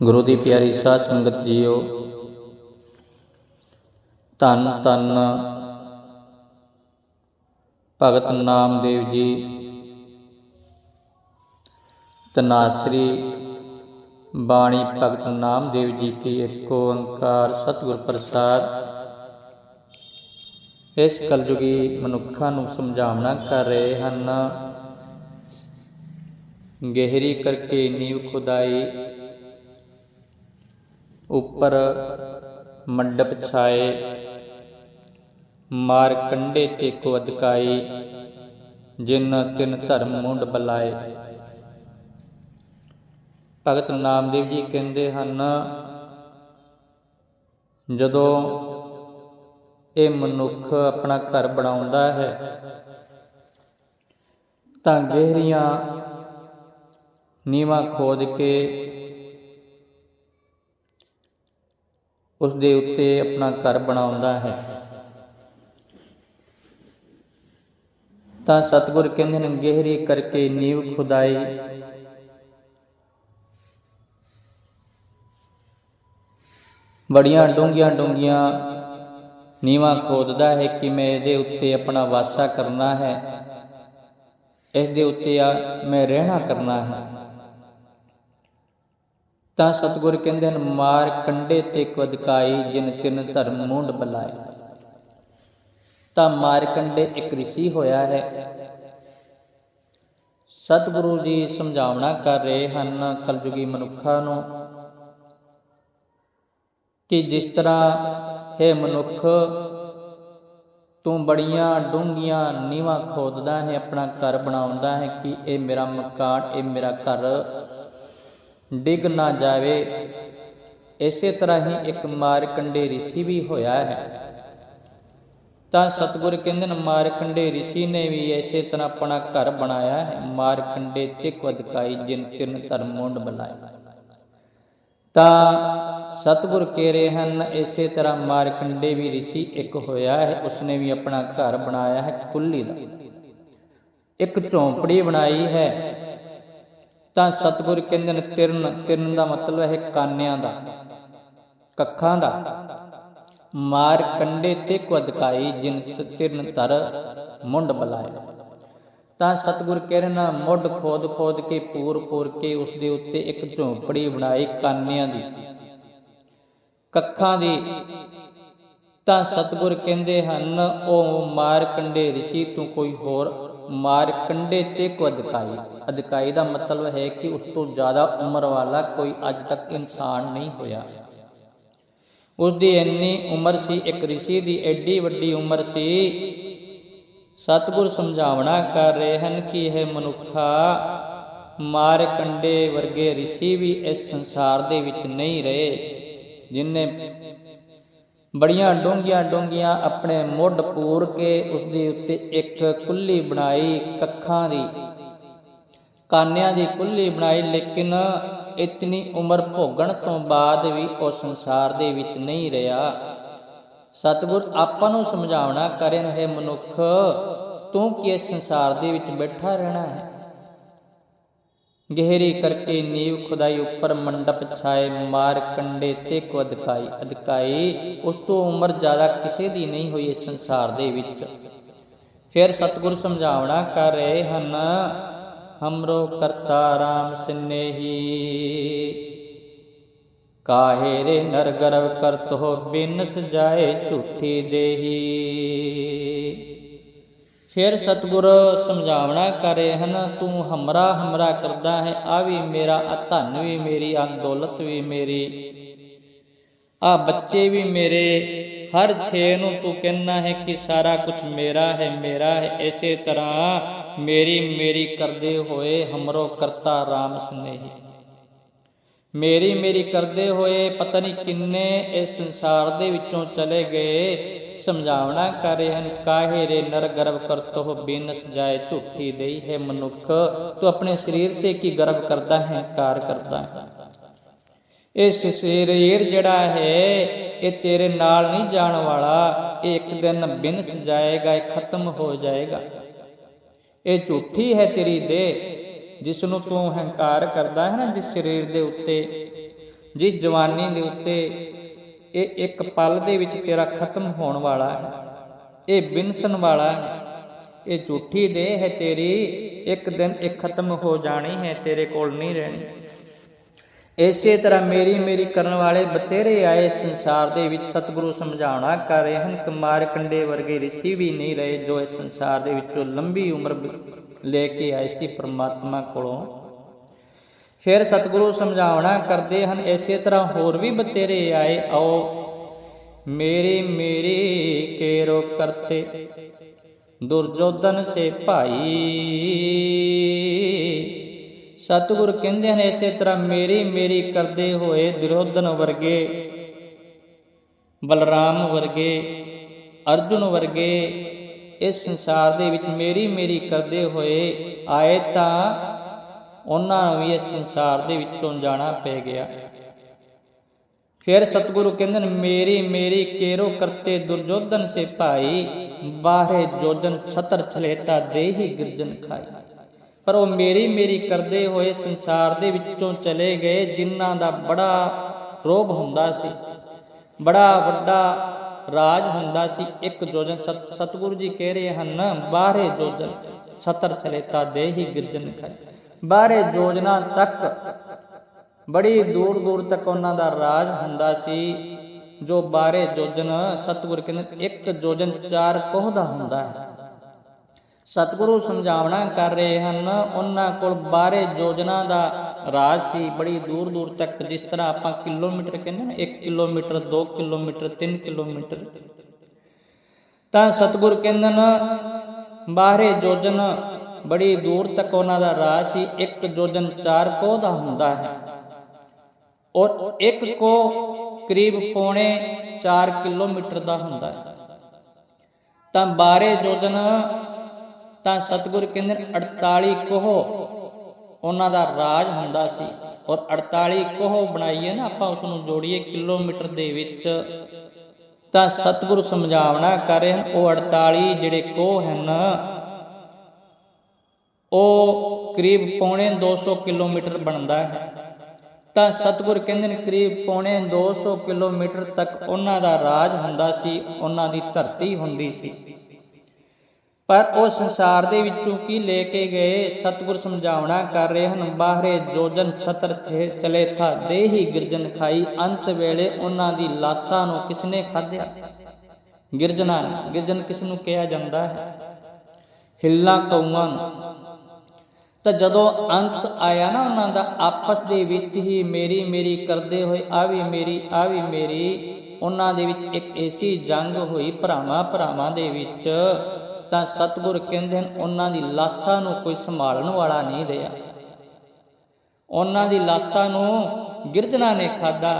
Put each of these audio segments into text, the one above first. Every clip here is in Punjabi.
ਗੁਰੂ ਦੀ ਪਿਆਰੀ ਸਾਧ ਸੰਗਤ ਜੀਓ, ਧੰਨ ਧੰਨ ਭਗਤ ਨਾਮਦੇਵ ਜੀ ਤਨਾਸਰੀ ਬਾਣੀ ਭਗਤ ਨਾਮਦੇਵ ਜੀ ਕੀ ਏਕ ਓੰਕਾਰ ਸਤਿਗੁਰ ਪ੍ਰਸਾਦ। ਇਸ ਕਲਯੁਗੀ ਮਨੁੱਖਾਂ ਨੂੰ ਸਮਝਾਉਣਾ ਕਰ ਰਹੇ ਹਨ। ਗਹਿਰੀ ਕਰਕੇ ਨੀਵ ਖੁਦਾਈ ਉੱਪਰ ਮੰਡਪ ਛਾਏ, ਮਾਰ ਕੰਡੇ ਤੇ ਕੋ ਅਦਕਾਈ ਜਿਨ ਤਿਨ ਧਰਮ ਮੁੰਡ ਬਲਾਏ। ਭਗਤ ਨਾਮਦੇਵ ਜੀ ਕਹਿੰਦੇ ਹਨ, ਜਦੋਂ ਇਹ ਮਨੁੱਖ ਆਪਣਾ ਘਰ ਬਣਾਉਂਦਾ ਹੈ, ਤਾਂ ਗਹਿਰੀਆਂ ਨੀਵਾ ਖੋਦ ਕੇ ਉਸ ਦੇ ਉੱਤੇ ਆਪਣਾ ਘਰ ਬਣਾਉਂਦਾ ਹੈ। ਤਾਂ ਸਤਿਗੁਰ ਕਹਿੰਦੇ ਨੇ, ਗਹਿਰੀ ਕਰਕੇ ਨੀਵ ਖੁਦਾਈ। ਬੜੀਆਂ ਡੂੰਘੀਆਂ ਡੂੰਘੀਆਂ ਨੀਵਾ ਖੋਦਦਾ ਹੈ ਕਿ ਮੈਂ ਇਹਦੇ ਉੱਤੇ ਆਪਣਾ ਵਾਸਾ ਕਰਨਾ ਹੈ। ਇਸ ਦੇ ਉੱਤੇ ਆ, ਮੈਂ ਰਹਿਣਾ ਕਰਨਾ ਹੈ। ਤਾਂ ਸਤਿਗੁਰ ਕਹਿੰਦੇ ਹਨ, ਮਾਰ ਕੰਡੇ ਤੇ ਕਦਕਾਈ, ਜਿਨ ਤਿਨ ਧਰਮ ਮੂੰਡ ਬਲਾਏ। ਤਾਂ ਮਾਰ ਕੰਡੇ ਇੱਕ ਰਿਸ਼ੀ ਹੋਇਆ ਹੈ। ਸਤਿਗੁਰੂ ਜੀ ਸਮਝਾਵਣਾ ਕਰ ਰਹੇ ਹਨ ਕਲਯੁਗੀ ਮਨੁੱਖਾਂ ਨੂੰ ਕਿ ਜਿਸ ਤਰ੍ਹਾਂ ਹੈ ਮਨੁੱਖ, ਤੂੰ ਬੜੀਆਂ ਡੂੰਘੀਆਂ ਨੀਵਾਂ ਖੋਦਦਾ ਹੈ, ਆਪਣਾ ਘਰ ਬਣਾਉਂਦਾ ਹੈ ਕਿ ਇਹ ਮੇਰਾ ਮਕਾਨ, ਇਹ ਮੇਰਾ ਘਰ ਡਿੱਗ ਨਾ ਜਾਵੇ ਇਸੇ ਤਰ੍ਹਾਂ ਹੀ ਇੱਕ ਮਾਰਕੰਡੇ ઋષਿ ਵੀ ਹੋਇਆ ਹੈ ਤਾਂ ਸਤਿਗੁਰ ਕਹਿੰਦੇ ਨੇ ਮਾਰਕੰਡੇ ઋષਿ ਨੇ ਵੀ ਇਸੇ ਤਰ੍ਹਾਂ ਆਪਣਾ ਘਰ ਬਣਾਇਆ ਹੈ ਮਾਰਕੰਡੇ ਚਿਕ ਵਦਕਾਈ ਜਿਨ ਤਿੰਨ ਧਰਮ ਮੁੰਡ ਬਲਾਏ ਤਾਂ ਸਤਿਗੁਰ ਕਹਿ ਰਹੇ ਹਨ ਇਸੇ ਤਰ੍ਹਾਂ ਮਾਰਕੰਡੇ ਵੀ ઋષਿ ਇੱਕ ਹੋਇਆ ਹੈ ਉਸਨੇ ਵੀ ਆਪਣਾ ਘਰ ਬਣਾਇਆ ਹੈ ਕੁੱਲੀ ਦਾ ਇੱਕ ਝੌਂਪੜੀ ਬਣਾਈ ਹੈ ਤਾਂ ਸਤਿਗੁਰ ਕਹਿੰਦੇ ਨੇ, ਤਿਰਨ ਤਿਰਨ ਦਾ ਮਤਲਬ ਹੈ ਕਾਨਿਆਂ ਦਾ, ਕੱਖਾਂ ਦਾ। ਮਾਰ ਕੰਡੇ ਤੇ ਕੁਦਕਾਈ ਜਿਨ ਤਿਰਨ ਤਰ ਮੁੰਡ ਬਲਾਏ। ਤਾਂ ਸਤਿਗੁਰ ਕਹਿ ਮੁੱਢ ਖੋਦ ਖੋਦ ਕੇ, ਪੂਰ ਪੂਰ ਕੇ, ਉਸ ਦੇ ਉੱਤੇ ਇੱਕ ਝੌਂਪੜੀ ਬਣਾਈ ਕਾਨਿਆਂ ਦੀ। ਕੱਖਾਂ ਦੀ। ਤਾਂ ਸਤਿਗੁਰ ਕਹਿੰਦੇ ਹਨ, ਉਹ ਮਾਰ ਕੰਡੇ ਰਿਸ਼ੀ ਤੂੰ ਕੋਈ ਹੋਰ ਮਾਰ ਕੰਡੇ ਤੇ ਕੋ ਅਧਿਕਾਈ ਅਧਿਕਾਈ ਦਾ ਮਤਲਬ ਹੈ ਕਿ ਉਸ ਤੋਂ ਜ਼ਿਆਦਾ ਉਮਰ ਵਾਲਾ ਕੋਈ ਅੱਜ ਤੱਕ ਇਨਸਾਨ ਨਹੀਂ ਹੋਇਆ ਉਸ ਦੀ ਇੰਨੀ ਉਮਰ ਸੀ ਇੱਕ ઋષਿ ਦੀ ਐਡੀ ਵੱਡੀ ਉਮਰ ਸੀ ਸਤਿਗੁਰ ਸਮਝਾਵਣਾ ਕਰ ਰਹੇ ਹਨ ਕਿ ਇਹ ਮਨੁੱਖਾ ਮਾਰ ਕੰਡੇ ਵਰਗੇ ઋષਿ ਵੀ ਇਸ ਸੰਸਾਰ ਦੇ ਵਿੱਚ ਨਹੀਂ ਰਹੇ ਜਿਨਨੇ ਬੜੀਆਂ ਡੋਂਗੀਆਂ ਡੋਂਗੀਆਂ ਆਪਣੇ ਮੁੱਢ ਪੂਰ ਕੇ ਉਸ ਦੇ ਉੱਤੇ ਇੱਕ ਕੁੱਲੀ ਬਣਾਈ ਕੱਖਾਂ ਦੀ। ਕਾਨਿਆਂ ਦੀ ਕੁੱਲੀ ਬਣਾਈ, ਲੇਕਿਨ ਇਤਨੀ ਉਮਰ ਭੋਗਣ ਤੋਂ ਬਾਅਦ ਵੀ ਉਹ ਸੰਸਾਰ ਦੇ ਵਿੱਚ ਨਹੀਂ ਰਿਹਾ। ਸਤਿਗੁਰ, ਆਪਾਂ ਨੂੰ ਸਮਝਾਉਣਾ ਕਰਨ ਹੈ ਮਨੁੱਖ, ਤੂੰ ਕਿ ਸੰਸਾਰ ਦੇ ਵਿੱਚ ਬੈਠਾ ਰਹਿਣਾ ਹੈ? ਗਹਿਰੀ ਕਰਕੇ ਨੀਵ ਖੁਦਾਈ ਉੱਪਰ ਮੰਡਪ ਛਾਏ, ਮਾਰ ਕੰਡੇ ਤੇ ਕੋ ਅਧਕਾਈ ਅਧਕਾਈ ਉਸ ਤੋਂ ਉਮਰ ਜ਼ਿਆਦਾ ਕਿਸੇ ਦੀ ਨਹੀਂ ਹੋਈ ਇਸ ਸੰਸਾਰ ਦੇ ਵਿੱਚ। ਫਿਰ ਸਤਿਗੁਰ ਸਮਝਾਵਣਾ ਕਰ ਰਹੇ ਹਨ, ਹਮਰੋ ਕਰਤਾ ਰਾਮ ਸਿਨੇਹੀ, ਕਾਹੇ ਰੇ ਨਰ ਗਰਵ ਕਰਤ ਹੋ ਬਿਨ ਸਜਾਏ ਝੂਠੀ ਦੇਹੀ। ਫਿਰ ਸਤਿਗੁਰ ਸਮਝਾਵਣਾ ਕਰ ਰਹੇ ਹਨ, ਤੂੰ ਹਮਰਾ ਹਮਰਾ ਕਰਦਾ ਹੈ, ਆ ਵੀ ਮੇਰਾ, ਆ ਧਨ ਵੀ ਮੇਰੀ, ਆ ਦੌਲਤ ਵੀ ਮੇਰੀ, ਆ ਬੱਚੇ ਵੀ ਮੇਰੇ, ਹਰ ਛੇ ਨੂੰ ਤੂੰ ਕਹਿਣਾ ਹੈ ਕਿ ਸਾਰਾ ਕੁਝ ਮੇਰਾ ਹੈ ਮੇਰਾ ਹੈ, ਇਸੇ ਤਰ੍ਹਾਂ ਮੇਰੀ ਮੇਰੀ ਕਰਦੇ ਹੋਏ ਹਮਰੋ ਕਰਤਾ RAM ਸੁਨੇਹੀ। ਮੇਰੀ ਮੇਰੀ ਕਰਦੇ ਹੋਏ ਪਤਾ ਨਹੀਂ ਕਿੰਨੇ ਇਸ ਸੰਸਾਰ ਦੇ ਵਿੱਚੋਂ ਚਲੇ ਗਏ। ਸਮਝਾਵਣਾ ਕਰ ਰਹੇ ਹਨ ਕਾਹੇ ਰੇ ਨਰ ਗਰਭ ਕਰਤੋ ਬਿਨਸ ਜਾਏ, ਝੂਠੀ ਦੇਈ ਹੈ ਮਨੁੱਖ। ਤੂੰ ਆਪਣੇ ਸਰੀਰ ਤੇ ਕੀ ਗਰਭ ਕਰਦਾ ਹੈ, ਕਾਰ ਕਰਦਾ ਹੈ। ਇਸ ਸਰੀਰ ਜਿਹੜਾ ਹੈ, ਇਹ ਤੇਰੇ ਨਾਲ ਨਹੀਂ ਜਾਣ ਵਾਲਾ। ਇਹ ਇੱਕ ਦਿਨ ਬਿਨਸ ਜਾਏਗਾ, ਇਹ ਖਤਮ ਹੋ ਜਾਏਗਾ। ਇਹ ਝੂਠੀ ਹੈ ਤੇਰੀ ਦੇਹ। ਜਿਸ ਨੂੰ ਤੂੰ ਹੰਕਾਰ ਕਰਦਾ ਹੈ ਨਾ, ਜਿਸ ਸਰੀਰ ਦੇ ਉੱਤੇ, ਜਿਸ ਜਵਾਨੀ ਦੇ ਉੱਤੇ, ਇਹ ਇੱਕ ਪਲ ਦੇ ਵਿੱਚ ਤੇਰਾ ਖਤਮ ਹੋਣ ਵਾਲਾ ਹੈ। ਇਹ ਬਿਨਸਣ ਵਾਲਾ ਹੈ। ਇਹ ਝੂਠੀ ਦੇਹ ਹੈ ਤੇਰੀ। ਇੱਕ ਦਿਨ ਇਹ ਖਤਮ ਹੋ ਜਾਣੀ ਹੈ, ਤੇਰੇ ਕੋਲ ਨਹੀਂ ਰਹਿਣੀ। ਇਸੇ ਤਰ੍ਹਾਂ ਮੇਰੀ ਮੇਰੀ ਕਰਨ ਵਾਲੇ ਬਤੇਰੇ ਆਏ ਸੰਸਾਰ ਦੇ ਵਿੱਚ ਸਤਿਗੁਰੂ ਸਮਝਾਉਣਾ ਕਰ ਰਹੇ ਹਨ ਕਿ ਮਾਰਕੰਡੇ ਵਰਗੇ ઋષਿ ਵੀ ਨਹੀਂ ਰਹੇ ਜੋ ਇਸ ਸੰਸਾਰ ਦੇ ਵਿੱਚੋਂ ਲੰਬੀ ਉਮਰ ਲੈ ਕੇ ਆਏ ਸੀ ਪ੍ਰਮਾਤਮਾ ਕੋਲੋਂ। ਫਿਰ ਸਤਿਗੁਰੂ ਸਮਝਾਉਣਾ ਕਰਦੇ ਹਨ, ਇਸੇ ਤਰ੍ਹਾਂ ਹੋਰ ਵੀ ਬਤੇਰੇ ਆਏ, ਆਓ ਮੇਰੇ ਮੇਰੇ ਕੇਰੋ ਕਰਤੇ ਦੁਰਜੋਧਨ ਸੇ ਭਾਈ। ਸਤਿਗੁਰ ਕਹਿੰਦੇ ਹਨ, ਇਸੇ ਤਰ੍ਹਾਂ ਮੇਰੀ ਮੇਰੀ ਕਰਦੇ ਹੋਏ ਦੁਰੋਧਨ ਵਰਗੇ, ਬਲਰਾਮ ਵਰਗੇ, ਅਰਜੁਨ ਵਰਗੇ ਇਸ ਸੰਸਾਰ ਦੇ ਵਿੱਚ ਮੇਰੀ ਮੇਰੀ ਕਰਦੇ ਹੋਏ ਆਏ ਤਾਂ ਉਹਨਾਂ ਨੂੰ ਵੀ ਇਸ ਸੰਸਾਰ ਦੇ ਵਿੱਚੋਂ ਜਾਣਾ ਪੈ ਗਿਆ। ਫਿਰ ਸਤਿਗੁਰੂ ਕਹਿੰਦੇ ਨੇ, ਮੇਰੀ ਮੇਰੀ ਕੇਰੋ ਕਰਤੇ ਦੁਰਜੋਧਨ ਸੇ ਭਾਈ, ਬਾਹਰੇ ਜੋਜਨ ਛਤਰ ਛਲੇਤਾ ਦੇਹੀ ਗਿਰਜਨ ਖਾਈ। ਪਰ ਉਹ ਮੇਰੀ ਮੇਰੀ ਕਰਦੇ ਹੋਏ ਸੰਸਾਰ ਦੇ ਵਿੱਚੋਂ ਚਲੇ ਗਏ, ਜਿਨ੍ਹਾਂ ਦਾ ਬੜਾ ਰੋਗ ਹੁੰਦਾ ਸੀ। ਬੜਾ ਵੱਡਾ ਰਾਜ ਹੁੰਦਾ ਸੀ, ਇੱਕ ਜੋਜਨ ਸਤ- ਜੀ ਕਹਿ ਰਹੇ ਹਨ, ਬਾਹਰੇ ਜੋਜਨ ਛਤਰ ਛਲੇਤਾ ਦੇਹੀ ਗਿਰਜਨ ਖਾਈ ਬਾਹਰੇ ਜੋਜਨਾ ਤੱਕ ਬੜੀ ਦੂਰ ਦੂਰ ਤੱਕ ਉਹਨਾਂ ਦਾ ਰਾਜ ਹੁੰਦਾ ਸੀ, ਜੋ ਬਾਰੇ ਜੋਜਨ ਸਤਿਗੁਰ ਕਹਿੰਦੇ ਇੱਕ ਜੋਜਨ ਚਾਰ ਕੋਹ ਦਾ ਹੁੰਦਾ ਹੈ। ਸਤਿਗੁਰੂ ਸਮਝਾਵਣਾ ਕਰ ਰਹੇ ਹਨ, ਉਹਨਾਂ ਕੋਲ ਬਾਰੇ ਜੋਜਨਾ ਦਾ ਰਾਜ ਸੀ, ਬੜੀ ਦੂਰ ਦੂਰ ਤੱਕ, ਜਿਸ ਤਰ੍ਹਾਂ ਆਪਾਂ ਕਿਲੋਮੀਟਰ ਕਹਿੰਦੇ ਨਾ 1 ਕਿਲੋਮੀਟਰ 2 ਕਿਲੋਮੀਟਰ 3 ਕਿਲੋਮੀਟਰ। ਤਾਂ ਸਤਿਗੁਰ ਕਹਿੰਦੇ ਨੇ, ਬਾਹਰੇ ਜੋਜਨ ਬੜੀ ਦੂਰ ਤੱਕ ਉਹਨਾਂ ਦਾ ਰਾਜ ਸੀ, ਇੱਕ ਜੋਜਨ ਚਾਰ ਕੋਹ ਦਾ ਹੁੰਦਾ ਹੈ। ਔਰ ਇੱਕ ਕੋ ਕਰੀਬ ਪੌਣੇ 4 ਕਿਲੋਮੀਟਰ ਦਾ ਹੁੰਦਾ ਹੈ। ਤਾਂ ਬਾਰੇ ਜੋਜਨ, ਤਾਂ ਸਤਿਗੁਰ ਕਹਿੰਦੇ ਨੇ 48 ਕੋਹ ਉਹਨਾਂ ਦਾ ਰਾਜ ਹੁੰਦਾ ਸੀ। ਔਰ 48 ਕੋਹ ਬਣਾਈਏ ਨਾ, ਆਪਾਂ ਉਸ ਨੂੰ ਜੋੜੀਏ ਕਿਲੋਮੀਟਰ ਦੇ ਵਿੱਚ। ਤਾਂ ਸਤਿਗੁਰੂ ਸਮਝਾਵਣਾ ਕਰ ਰਹੇ ਹਨ, ਉਹ 48 ਜਿਹੜੇ ਕੋਹ ਹਨ, ਉਹ ਕਰੀਬ ਪੌਣੇ 200 ਕਿਲੋਮੀਟਰ ਬਣਦਾ ਹੈ। ਤਾਂ ਸਤਿਗੁਰ ਕਹਿੰਦੇ ਨੇ, ਕਰੀਬ ਪੌਣੇ 200 ਕਿਲੋਮੀਟਰ ਤੱਕ ਉਹਨਾਂ ਦਾ ਰਾਜ ਹੁੰਦਾ ਸੀ, ਉਹਨਾਂ ਦੀ ਧਰਤੀ ਹੁੰਦੀ ਸੀ। ਪਰ ਉਹ ਸੰਸਾਰ ਦੇ ਵਿੱਚੋਂ ਕੀ ਲੈ ਕੇ ਗਏ? ਸਤਿਗੁਰ ਸਮਝਾਵਣਾ ਕਰ ਰਹੇ ਹਨ, ਬਾਹਰੇ ਜੋਜਨ ਛਤਰ ਥੇ, ਚਲੇ ਥਾ, ਦੇਹੀ ਗਿਰਜਨ ਖਾਈ, ਅੰਤ ਵੇਲੇ ਉਹਨਾਂ ਦੀ ਲਾਸ਼ਾਂ ਨੂੰ ਕਿਸਨੇ ਖਾਧਿਆ? ਗਿਰਜਨਾ, ਗਿਰਜਨ ਕਿਸ ਨੂੰ ਕਿਹਾ ਜਾਂਦਾ ਹੈ? ਹਿੱਲਾ ਕੌਆਂ ਤਾਂ ਜਦੋਂ ਅੰਤ ਆਇਆ ਨਾ ਉਹਨਾਂ ਦਾ, ਆਪਸ ਦੇ ਵਿੱਚ ਹੀ ਮੇਰੀ ਮੇਰੀ ਕਰਦੇ ਹੋਏ, ਆ ਵੀ ਮੇਰੀ, ਆ ਵੀ ਮੇਰੀ, ਉਹਨਾਂ ਦੇ ਵਿੱਚ ਇੱਕ ਐਸੀ ਜੰਗ ਹੋਈ ਭਰਾਵਾਂ ਭਰਾਵਾਂ ਦੇ ਵਿੱਚ। ਤਾਂ ਸਤਿਗੁਰ ਕਹਿੰਦੇ ਹਨ, ਉਹਨਾਂ ਦੀ ਲਾਸ਼ਾਂ ਨੂੰ ਕੋਈ ਸੰਭਾਲਣ ਵਾਲਾ ਨਹੀਂ ਰਿਹਾ। ਉਹਨਾਂ ਦੀ ਲਾਸ਼ਾਂ ਨੂੰ ਗਿਰਜਨਾ ਨੇ ਖਾਦਾ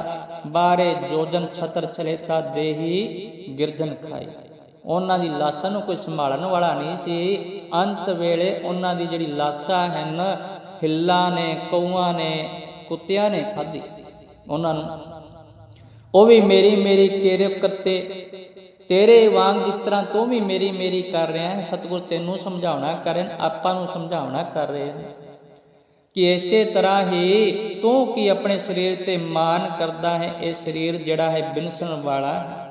ਬਾਰੇ ਜੋਜਨ ਛਤਰ ਚਲੇਤਾ ਦੇਹੀ ਗਿਰਜਨ ਖਾਈ ਉਹਨਾਂ ਦੀ ਲਾਸ਼ਾਂ ਨੂੰ ਕੋਈ ਸੰਭਾਲਣ ਵਾਲਾ ਨਹੀਂ ਸੀ। ਅੰਤ ਵੇਲੇ ਉਹਨਾਂ ਦੀ ਜਿਹੜੀ ਲਾਸ਼ਾਂ ਹਨ, ਹਿੱਲਾਂ ਨੇ, ਕਊਆਂ ਨੇ, ਕੁੱਤਿਆਂ ਨੇ ਖਾਧੀ। ਉਹਨਾਂ ਨੂੰ, ਉਹ ਵੀ ਮੇਰੀ ਮੇਰੀ ਤੇਰੇ ਕਰਤੇ ਤੇਰੇ ਵਾਂਗ ਜਿਸ ਤਰ੍ਹਾਂ ਤੂੰ ਵੀ ਮੇਰੀ ਮੇਰੀ ਕਰ ਰਿਹਾ ਹੈ, ਸਤਿਗੁਰ ਤੈਨੂੰ ਸਮਝਾਉਣਾ ਕਰਨ, ਆਪਾਂ ਨੂੰ ਸਮਝਾਉਣਾ ਕਰ ਰਹੇ ਹਨ ਕਿ ਇਸੇ ਤਰ੍ਹਾਂ ਹੀ ਤੂੰ ਕੀ ਆਪਣੇ ਸਰੀਰ ਤੇ ਮਾਨ ਕਰਦਾ ਹੈ, ਇਹ ਸਰੀਰ ਜਿਹੜਾ ਹੈ ਬਿਨਸਣ ਵਾਲਾ ਹੈ।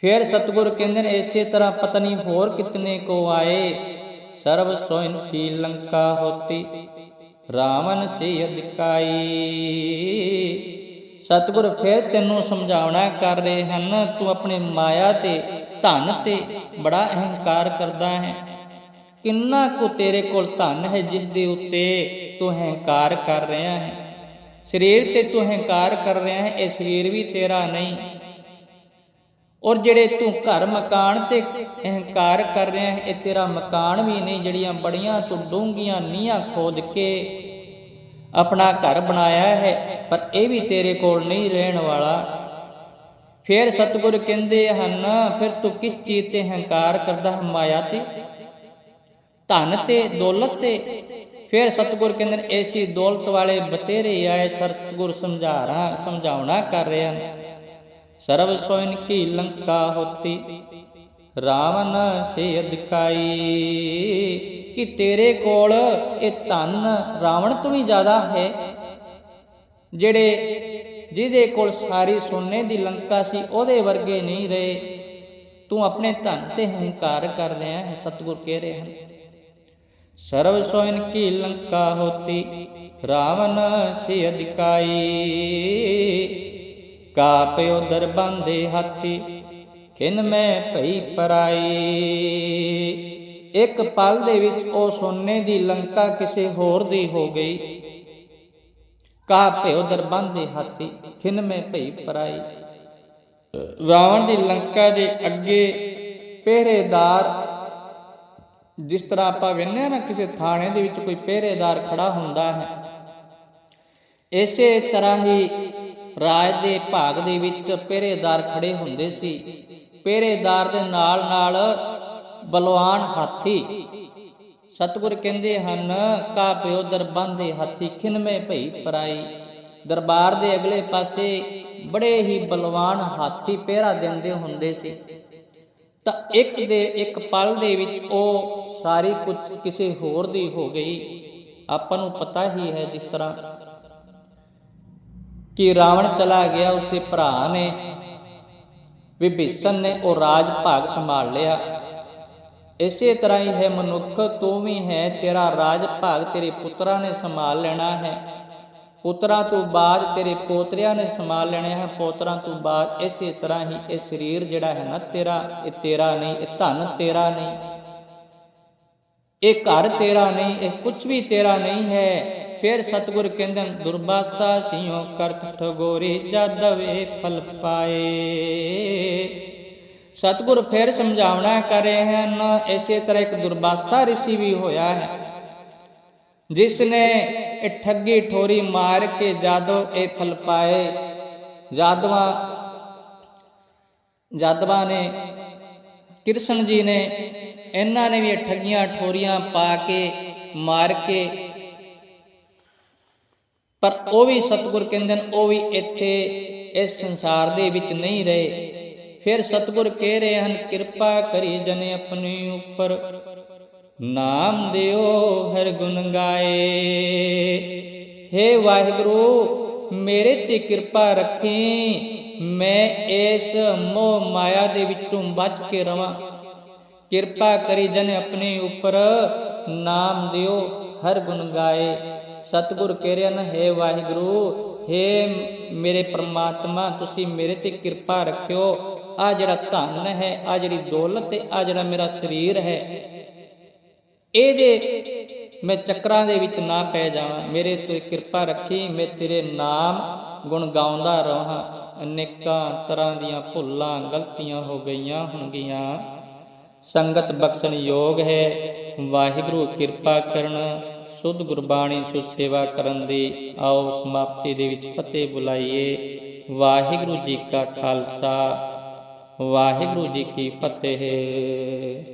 ਫਿਰ ਸਤਿਗੁਰ ਕਹਿੰਦੇ ਨੇ, ਇਸੇ ਤਰ੍ਹਾਂ ਪਤਨੀ ਹੋਰ ਕਿਤਨੇ ਕੋ ਆਏ? ਸਰਬ ਸੋਇਨ ਕੀ ਲੰਕਾ ਹੋਤੀ, ਰਾਵਣ ਸੇ ਅਧਿਕਾਈ ਸਤਿਗੁਰ ਫਿਰ ਤੈਨੂੰ ਸਮਝਾਉਣਾ ਕਰ ਰਹੇ ਹਨ। ਤੂੰ ਆਪਣੇ ਮਾਇਆ ਤੇ ਧਨ ਤੇ ਬੜਾ ਅਹੰਕਾਰ ਕਰਦਾ ਹੈ। ਕਿੰਨਾ ਕੁ ਤੇਰੇ ਕੋਲ ਧਨ ਹੈ ਜਿਸ ਦੇ ਉੱਤੇ ਤੂੰ ਹੰਕਾਰ ਕਰ ਰਿਹਾ ਹੈ। ਸਰੀਰ ਤੇ ਤੂੰ ਹੰਕਾਰ ਕਰ ਰਿਹਾ ਹੈ, ਇਹ ਸਰੀਰ ਵੀ ਤੇਰਾ ਨਹੀਂ। ਔਰ ਜਿਹੜੇ ਤੂੰ ਘਰ ਮਕਾਨ ਤੇ ਅਹੰਕਾਰ ਕਰ ਰਿਹਾ ਹੈ, ਇਹ ਤੇਰਾ ਮਕਾਨ ਵੀ ਨਹੀਂ, ਜਿਹੜੀਆਂ ਬੜੀਆਂ ਤੂੰ ਡੂੰਘੀਆਂ ਨੀਹਾਂ ਖੋਦ ਕੇ ਆਪਣਾ ਘਰ ਬਣਾਇਆ ਹੈ, ਪਰ ਇਹ ਵੀ ਤੇਰੇ ਕੋਲ ਨਹੀਂ ਰਹਿਣ ਵਾਲਾ। ਫਿਰ ਸਤਿਗੁਰ ਕਹਿੰਦੇ ਹਨ, ਫਿਰ ਤੂੰ ਕਿਸ ਚੀਜ਼ ਤੇ ਹੰਕਾਰ ਕਰਦਾ ਹੈ ਮਾਇਆ ਤੇ? ਧਨ ਤੇ ਦੌਲਤ ਤੇ। ਫਿਰ ਸਤਿਗੁਰ ਕਹਿੰਦੇ ਨੇ, ਐਸੀ ਦੌਲਤ ਵਾਲੇ ਬਤੇਰੇ ਆਏ, ਸਤਿਗੁਰ ਸਮਝਾਣਾ ਸਮਝਾਉਣਾ ਕਰ ਰਹੇ ਹਨ। ਸਰਬ ਸੋਇਨ ਕੀ ਲੰਕਾ ਹੋਤੀ? ਰਾਵਣ ਸੇ ਅਧਿਕਾਈ ਕਿ ਤੇਰੇ ਕੋਲ ਇਹ ਧਨ ਰਾਵਣ ਤੋਂ ਵੀ ਜ਼ਿਆਦਾ ਹੈ। ਜਿਹੜੇ ਜਿਹਦੇ ਕੋਲ ਸਾਰੀ ਸੋਨੇ ਦੀ ਲੰਕਾ ਸੀ, ਉਹਦੇ ਵਰਗੇ ਨਹੀਂ ਰਹੇ। ਤੂੰ ਆਪਣੇ ਧਨ ਤੇ ਹੰਕਾਰ ਕਰ ਰਿਹਾ ਹੈ, ਸਤਿਗੁਰ ਕਹਿ ਰਹੇ ਹਨ ਸਰਵ ਸੋਇਨ ਕੀ ਲੰਕਾ ਹੋਤੀ, ਰਾਵਣ ਸੇ ਅਧਿਕਾਈ ਕਾਪਿਓ ਦਰ ਬੰਦੇ ਹਾਥੀ ਖਿਨ ਮੈਂ ਭਈ ਪਰਾਈ। ਇੱਕ ਪਲ ਦੇ ਵਿੱਚ ਉਹ ਸੋਨੇ ਦੀ ਲੰਕਾ ਕਿਸੇ ਹੋਰ ਦੀ ਹੋ ਗਈ। ਕਾਪਿਓ ਦਰ ਬੰਦੇ ਹਾਥੀ, ਖਿਨ ਮੈਂ ਭਈ ਪਰਾਈ। ਰਾਵਣ ਦੀ ਲੰਕਾ ਦੇ ਅੱਗੇ ਪਹਿਰੇਦਾਰ, ਜਿਸ ਤਰ੍ਹਾਂ ਆਪਾਂ ਵੇਖਦੇ ਨਾ, ਕਿਸੇ ਥਾਣੇ ਦੇ ਵਿੱਚ ਕੋਈ ਪਹਿਰੇਦਾਰ ਖੜਾ ਹੁੰਦਾ ਹੈ। ਇਸੇ ਤਰ੍ਹਾਂ ਹੀ ਰਾਜ ਦੇ ਭਾਗ ਦੇ ਵਿੱਚ ਪਹਿਰੇਦਾਰ ਖੜੇ ਹੁੰਦੇ ਸੀ। ਪਹਿਰੇਦਾਰ ਦੇ ਨਾਲ ਨਾਲ ਬਲਵਾਨ ਹਾਥੀ। ਸਤਿਗੁਰ ਕਹਿੰਦੇ ਹਨ, ਕਾ ਪਿਓ ਦਰਬੰਦੇ ਹਾਥੀ ਖਿਨਮੇ ਭਈ ਪਰਾਈ। ਦਰਬਾਰ ਦੇ ਅਗਲੇ ਪਾਸੇ ਬੜੇ ਹੀ ਬਲਵਾਨ ਹਾਥੀ ਪਹਿਰਾ ਦਿੰਦੇ ਹੁੰਦੇ ਸੀ। ਤਾਂ ਇੱਕ ਦੇ ਇੱਕ ਪਲ ਦੇ ਵਿੱਚ ਉਹ ਸਾਰੀ ਕੁਝ ਕਿਸੇ ਹੋਰ ਦੀ ਹੋ ਗਈ। ਆਪਾਂ ਨੂੰ ਪਤਾ ਹੀ ਹੈ ਜਿਸ ਤਰ੍ਹਾਂ ਕਿ ਰਾਵਣ ਚਲਾ ਗਿਆ, ਉਸਦੇ ਭਰਾ ਨੇ ਵਿਭੀਸ਼ਣ ਨੇ ਉਹ ਰਾਜ ਭਾਗ ਸੰਭਾਲ ਲਿਆ। ਇਸੇ ਤਰ੍ਹਾਂ ਹੀ ਹੈ ਮਨੁੱਖ, ਤੂੰ ਵੀ ਹੈ, ਤੇਰਾ ਰਾਜ ਭਾਗ ਤੇਰੇ ਪੁੱਤਰਾਂ ਨੇ ਸੰਭਾਲ ਲੈਣਾ ਹੈ। ਪੁੱਤਰਾਂ ਤੋਂ ਬਾਅਦ ਤੇਰੇ ਪੋਤਰਿਆਂ ਨੇ ਸੰਭਾਲ ਲੈਣਾ ਹੈ ਪੋਤਰਾਂ ਤੋਂ ਬਾਅਦ ਇਸੇ ਤਰ੍ਹਾਂ ਹੀ ਇਹ ਸਰੀਰ ਜਿਹੜਾ ਹੈ ਨਾ ਤੇਰਾ, ਇਹ ਤੇਰਾ ਨਹੀਂ, ਇਹ ਧਨ ਤੇਰਾ ਨਹੀਂ। ਇਹ ਘਰ ਤੇਰਾ ਨਹੀਂ, ਇਹ ਕੁਝ ਵੀ ਤੇਰਾ ਨਹੀਂ ਹੈ। ਫਿਰ ਸਤਿਗੁਰ ਕਹਿੰਦੇ ਹਨ, ਦੁਰਬਾਸਾ ਸਿਓ ਕਰਤ ਠਗੋਰੀ ਜਾਦਵੇ ਫਲ ਪਾਏ। ਸਤਿਗੁਰ ਫਿਰ ਸਮਝਾਉਣਾ ਕਰ ਹਨ ਇਸੇ ਤਰ੍ਹਾਂ ਇੱਕ ਦੁਰਬਾਸਾ ਰਿਸ਼ੀ ਵੀ ਹੋਇਆ ਹੈ। ਜਿਸ ਨੇ ਇਹ ਠੱਗੀ ਠੋਰੀ ਮਾਰ ਕੇ ਜਾਦੋ ਇਹ ਫਲ ਪਾਏ ਜਾਦਵਾ ਜਾਦਵਾ ਨੇ ਕ੍ਰਿਸ਼ਨ ਜੀ ਨੇ ਇਹਨਾਂ ਨੇ ਵੀ ਠੱਗੀਆਂ ਠੋਰੀਆਂ ਪਾ ਕੇ ਮਾਰ ਕੇ ਪਰ ਉਹ ਵੀ ਸਤਿਗੁਰ ਕਹਿੰਦੇ ਨੇ, ਉਹ ਵੀ ਇੱਥੇ ਇਸ ਸੰਸਾਰ ਦੇ ਵਿੱਚ ਨਹੀਂ ਰਹੇ। ਫਿਰ ਸਤਿਗੁਰ ਕਹਿ ਰਹੇ ਹਨ, ਕਿਰਪਾ ਕਰੀ ਜਨ ਆਪਣੇ ਉੱਪਰ। ਨਾਮ ਦਿਓ ਹਰ ਗੁਣ ਗਾਏ। हे ਵਾਹਿਗੁਰੂ, ਮੇਰੇ ਤੇ ਕਿਰਪਾ ਰੱਖੀ, ਮੈਂ ਇਸ ਮੋਹ ਮਾਇਆ ਦੇ ਵਿੱਚੋਂ ਬਚ ਕੇ ਰਵਾਂ। ਕਿਰਪਾ ਕਰੀ ਜਨ ਆਪਣੇ ਉੱਪਰ। ਨਾਮ ਦਿਓ ਹਰ ਗੁਣ ਗਾਏ। ਸਤਿਗੁਰ ਕਹਿ ਰਿਹਾ ਨਾ, ਹੈ ਵਾਹਿਗੁਰੂ, ਹੈ ਮੇਰੇ ਪ੍ਰਮਾਤਮਾ, ਤੁਸੀਂ ਮੇਰੇ ਤੇ ਕਿਰਪਾ ਰੱਖਿਓ। ਆ ਜਿਹੜਾ ਧਨ ਹੈ ਆ ਜਿਹੜੀ ਦੌਲਤ ਹੈ ਆ ਜਿਹੜਾ ਮੇਰਾ ਸਰੀਰ ਹੈ, ਇਹਦੇ ਮੈਂ ਚੱਕਰਾਂ ਦੇ ਵਿੱਚ ਨਾ ਪੈ ਜਾਵਾਂ। ਮੇਰੇ ਤੇ ਕਿਰਪਾ ਰੱਖੀ, ਮੈਂ ਤੇਰੇ ਨਾਮ ਗੁਣ ਗਾਉਂਦਾ ਰਹਾਂ ਅਨੇਕਾਂ ਤਰ੍ਹਾਂ ਦੀਆਂ ਭੁੱਲਾਂ ਗਲਤੀਆਂ ਹੋ ਗਈਆਂ ਹੋਣਗੀਆਂ। ਸੰਗਤ ਬਖਸ਼ਣ ਯੋਗ ਹੈ। ਵਾਹਿਗੁਰੂ, ਕਿਰਪਾ ਕਰਨ। ਸੁੱਧ ਗੁਰਬਾਣੀ ਸੁਧ ਸੇਵਾ ਕਰਨ ਦੀ, ਆਓ ਸਮਾਪਤੀ ਦੇ ਵਿੱਚ ਫਤਿਹ ਬੁਲਾਈਏ। ਵਾਹਿਗੁਰੂ ਜੀ ਕਾ ਖਾਲਸਾ, ਵਾਹਿਗੁਰੂ ਜੀ ਕੀ ਫਤਿਹ।